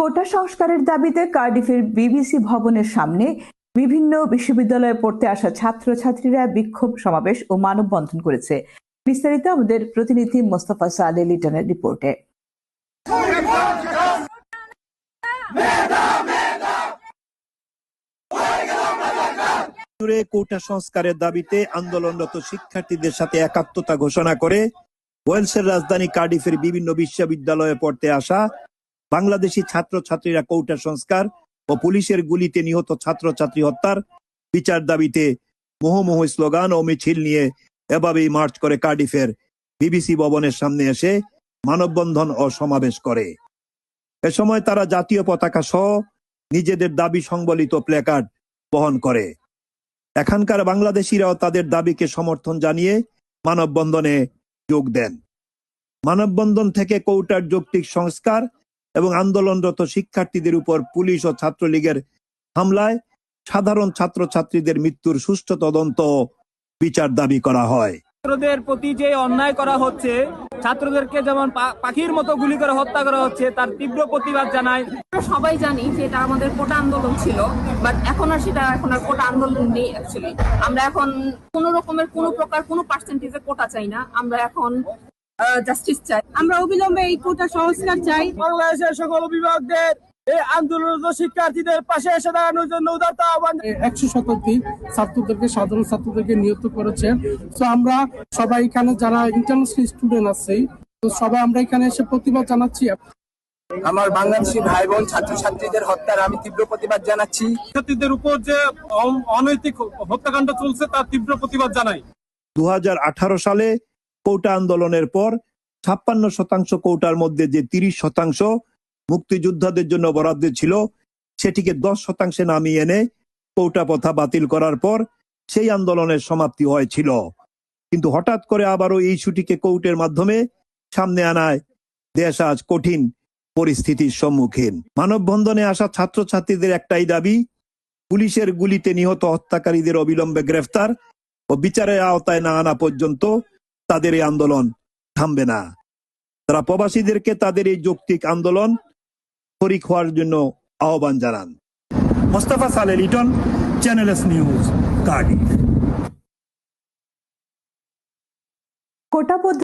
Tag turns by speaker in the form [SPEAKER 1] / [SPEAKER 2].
[SPEAKER 1] কোটা সংস্কারের দাবিতে কার্ডিফের বিবিসি ভবনের সামনে বিভিন্ন বিশ্ববিদ্যালয়ে পড়তে আসা ছাত্রছাত্রীরা বিক্ষোভ সমাবেশ ও মানববন্ধন করেছে। বিস্তারিত আমাদের প্রতিনিধি মোস্তফা সালে লিটনের রিপোর্টে।
[SPEAKER 2] কোটা সংস্কারের দাবিতে আন্দোলনরত শিক্ষার্থীদের সাথে একাত্মতা ঘোষণা করে ওয়েলসের রাজধানী কার্ডিফের বিভিন্ন বিশ্ববিদ্যালয়ে পড়তে আসা বাংলাদেশি ছাত্রছাত্রীরা কৌটা সংস্কার ও পুলিশের গুলিতে নিহত ছাত্রছাত্রী হত্যার বিচার দাবিতে মোহমোহ স্লোগান ও মিছিল নিয়ে এভাবেই মার্চ করে কার্ডিফের বিবিসি ভবনের সামনে এসে মানববন্ধন ও সমাবেশ করে। এ সময় তারা জাতীয় পতাকা সহ নিজেদের দাবি সংবলিত প্ল্যাকার্ড বহন করে। এখানকার বাংলাদেশিরাও তাদের দাবিকে সমর্থন জানিয়ে মানববন্ধনে যোগ দেন। মানববন্ধন থেকে কৌটার যৌক্তিক সংস্কার এবং আন্দোলনরত শিক্ষার্থীদের উপর পুলিশ ও ছাত্রলীগের হামলায় সাধারণ ছাত্রছাত্রীদের মৃত্যুর সুষ্ঠু তদন্ত বিচার দাবি করা হয়।
[SPEAKER 3] ছাত্রদের প্রতি যে অন্যায় করা হচ্ছে ছাত্রদেরকে যেমন পা- পাখির মতো গুলি করে হত্যা করা হচ্ছে তার তীব্র প্রতিবাদ জানায়।
[SPEAKER 4] সবাই জানি যে এটা আমাদের কোটা আন্দোলন ছিল বাট এখন আর সেটা এখন আর কোটা আন্দোলন নেই অ্যাকচুয়ালি আমরা এখন কোন রকমের কোন প্রকার কোন পার্সেন্টেজে কোটা চাই না। আমরা এখন জাস্টিস চাই।
[SPEAKER 5] আমরা অবিলম্বে এই কোটা সংস্কার চাই।
[SPEAKER 3] বাংলাদেশের সকল বিভাগদের এই আন্দোলনরত শিক্ষার্থীদের পাশে এসে দাঁড়ানোর জন্য উদারতা আহ্বান।
[SPEAKER 6] একশো শতাধিক ছাত্রদেরকে সাধারণ ছাত্রদেরকে নিহত করেছে। তো আমরা সবাই এখানে যারা ইন্টারন্যাশনাল স্টুডেন্ট আছে তো সবাই আমরা এখানে এসে প্রতিবাদ জানাচ্ছি।
[SPEAKER 7] আমার বাংলাদেশি ভাই বোন ছাত্রছাত্রীদের হত্যার আমি তীব্র প্রতিবাদ জানাচ্ছি।
[SPEAKER 3] শিক্ষার্থীদের উপর যে অনৈতিক হত্যাকাণ্ড চলছে তার তীব্র প্রতিবাদ জানাই।
[SPEAKER 2] দু হাজার আঠারো সালে কৌটা আন্দোলনের পর ছাপ্পান্ন শতাংশ কৌটার মধ্যে যে তিরিশ শতাংশ মুক্তিযোদ্ধাদের জন্য বরাদ্দ ছিল, সেটিকে দশ শতাংশে নামিয়ে এনে কৌটা প্রথা বাতিল করার পর সেই আন্দোলনের সমাপ্তি হয়েছিল। কিন্তু হঠাৎ করে আবারও এই ইস্যুটিকে কৌটের মাধ্যমে সামনে আনায় দেশ আজ কঠিন পরিস্থিতির সম্মুখীন। মানববন্ধনে আসা ছাত্রছাত্রীদের একটাই দাবি, পুলিশের গুলিতে নিহত হত্যাকারীদের অবিলম্বে গ্রেফতার ও বিচারের আওতায় না আনা পর্যন্ত তাদের এই আন্দোলন থামবে না। তারা প্রবাসীদেরকে তাদের এই যৌক্তিক আন্দোলন শরিক হওয়ার জন্য আহ্বান জানান। মোস্তফা সালে Liton channel S news Cardiff